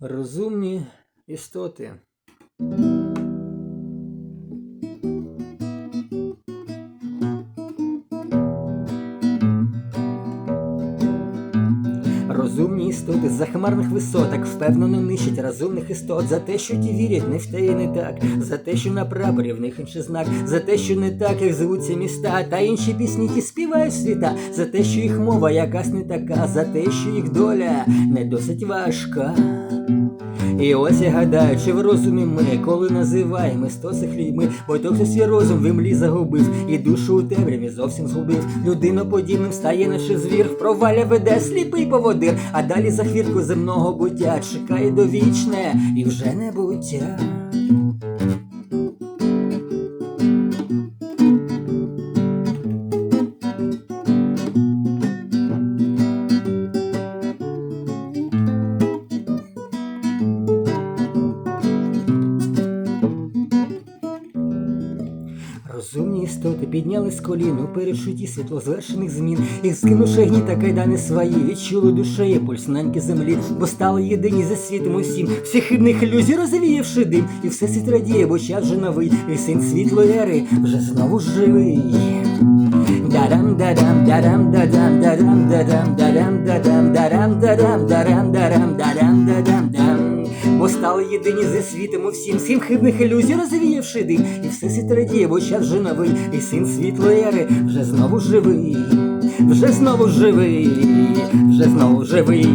Розумні істоти. Розумні істоти з захмарних висоток впевнено нищать розумних істот за те, що ті вірять не в те і не так, за те, що на прапорі в них інший знак, за те, що не так, як звуться міста, та інші пісні ті співають світа, за те, що їх мова якась не така, за те, що їх доля не досить важка. І ось я гадаю, чи в розумі ми, коли називаємо стоси хліми, бо то хто свій розум в імлі загубив, і душу у темряві зовсім згубив. Людиноподібним стає наче звір, в проваля веде сліпий поводир, а далі за хвіртку земного буття чекає довічне і вже не буття. Розумні істоти підняли з колін у перечутті світлозвершених змін, їх скинувши гні та кайдани свої, відчули душею пульс неньки землі, бо стали єдині за світом усім, всіх хибних ілюзій розвіявши дим, і все світ радіє, бо час вже новий, і син світлої ери вже знову живий. Дарам дарам дарам дарам дарам дарам дарам дарам дарам дарам дарам дарам дарам дарам Бо стали єдині у всім, всім хибних ілюзій розвіявши дим, і все світ радіє, бо час вже новий, і син світлої ери вже знову живий, вже знову живий, вже знову живий.